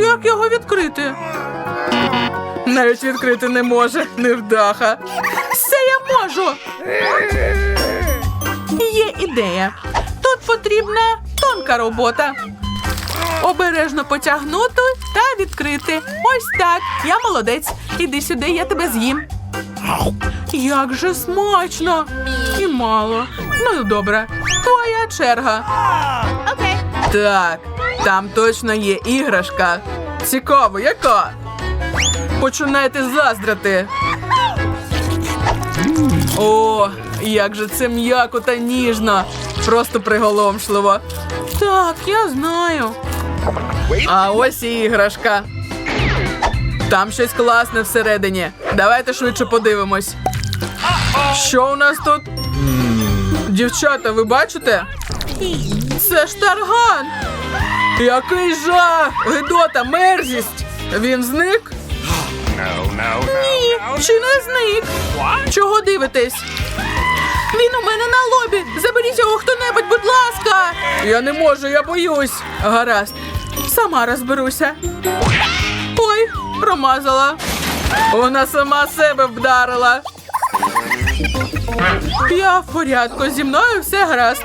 Як його відкрити? Навіть відкрити не може, невдаха. Все я можу. Є ідея. Тут потрібна тонка робота. Обережно потягнути та відкрити. Ось так. Я молодець. Іди сюди, я тебе з'їм. Як же смачно! І мало. Ну, добре. Твоя черга. Okay. Так, там точно є іграшка. Цікаво, яка? Починаєте заздрити. О, як же це м'яко та ніжно. Просто приголомшливо. Так, я знаю. А ось і іграшка. Там щось класне всередині. Давайте швидше подивимось. Що у нас тут? Дівчата, ви бачите? Це ж тарган! Який жах! Гидота, мерзість! Він зник? Ні, чи не зник? Чого дивитесь? Він у мене на лобі! Заберіть його хто-небудь, будь ласка! Я не можу, я боюсь. Гаразд, сама розберуся. Ой, промазала. Вона сама себе вдарила. Я в порядку, зі мною все гаразд.